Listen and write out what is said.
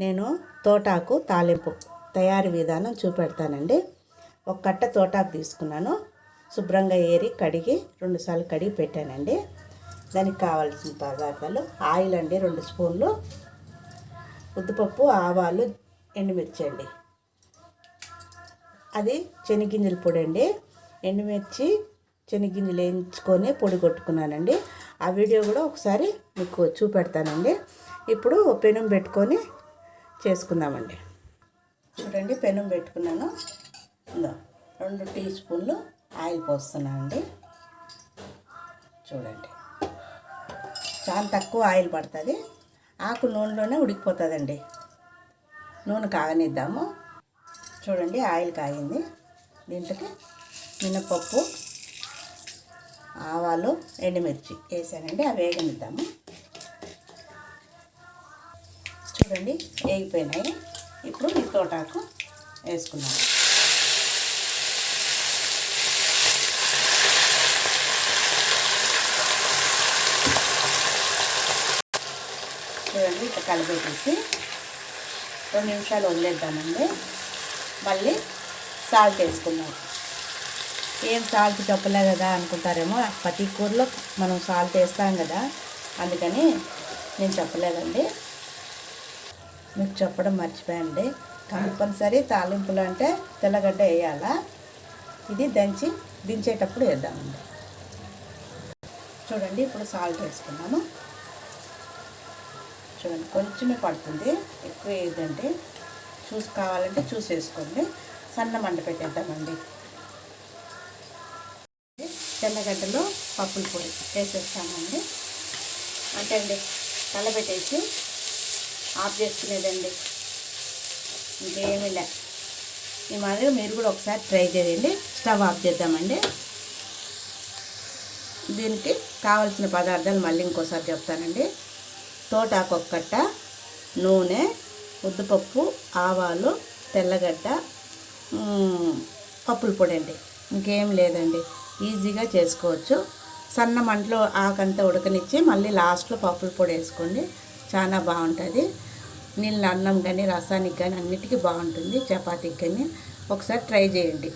నేను తోటాకు తాలింపు తయారీ విధానం చూపెడతానండి. ఒక కట్ట తోటాకు తీసుకున్నాను. శుభ్రంగా ఏరి కడిగి రెండుసార్లు కడిగి పెట్టానండి. దానికి కావాల్సిన పదార్థాలు ఆయిల్ అండి రెండు స్పూన్లు. ఉద్దిపప్పు ఆవాలు ఎండుమిర్చి అండి. అది శనగింజల పొడి అండి. ఎండుమిర్చి శనగింజలు వేయించుకొని పొడి కొట్టుకున్నానండి. ఆ వీడియో కూడా ఒకసారి మీకు చూపెడతానండి. ఇప్పుడు పెనం పెట్టుకొని చేసుకుందామండి. చూడండి పెనం పెట్టుకున్నాను. రెండు టీ స్పూన్లు ఆయిల్ పోస్తున్నానండి చూడండి. చాలా తక్కువ ఆయిల్ పడుతుంది. ఆకు నూనెలోనే ఉడికిపోతుందండి. నూనె కాగనిద్దాము. చూడండి ఆయిల్ కాగింది. దీంట్లోకి మినపప్పు ఆవాలు ఎండుమిర్చి వేసానండి. అవి వేగనిద్దాము. చూడండి వేగిపోయినాయి. ఇప్పుడు ఈ తోటాకు వేసుకున్నాము చూడండి ఇట్లా కలిపేసి రెండు నిమిషాలు వదిలేద్దామండి. మళ్ళీ సాల్ట్ వేసుకున్నాం ఏం సాల్ట్ తప్పలే కదా అనుకుంటారేమో ప్రతి కూరలో మనం సాల్ట్ వేస్తాం కదా. అందుకని నేను చెప్పలేదండి. మీకు చెప్పడం మర్చిపోయండి. కంపల్సరీ తాలింపులు అంటే తెల్లగడ్డ వేయాలా? ఇది దంచి దించేటప్పుడు వేద్దామండి. చూడండి ఇప్పుడు సాల్ట్ వేసుకున్నాము. చూడండి కొంచెమే పడుతుంది. ఎక్కువ వేయదండి చూసి కావాలంటే చూసి వేసుకోండి. సన్న మండ పెట్టేద్దామండి. తెల్లగడ్డలో పప్పుల పొడి వేసేస్తామండి. అంటే అండి కలబెట్టేసి ఆఫ్ చేసుకునేదండి. ఇంకేమీ లే ఈ మాదిరిగా మీరు కూడా ఒకసారి ట్రై చేయండి. స్టవ్ ఆఫ్ చేద్దామండి. దీనికి కావాల్సిన పదార్థాలు మళ్ళీ ఇంకోసారి చెప్తానండి. తోటాకు ఒక కట్ట నూనె ఉద్దుపప్పు ఆవాలు తెల్లగడ్డ మ్, పప్పుల పొడి అండి. ఇంకేం లేదండి. ఈజీగా చేసుకోవచ్చు. సన్న మంటలో ఆకంతా ఉడకనిచ్చి మళ్ళీ లాస్ట్లో పప్పుల పొడి వేసుకోండి. చాలా బాగుంటుంది. నీళ్ళ అన్నం కానీ రసానికి కానీ అన్నిటికీ బాగుంటుంది. చపాతీకి కానీ ఒకసారి ట్రై చేయండి.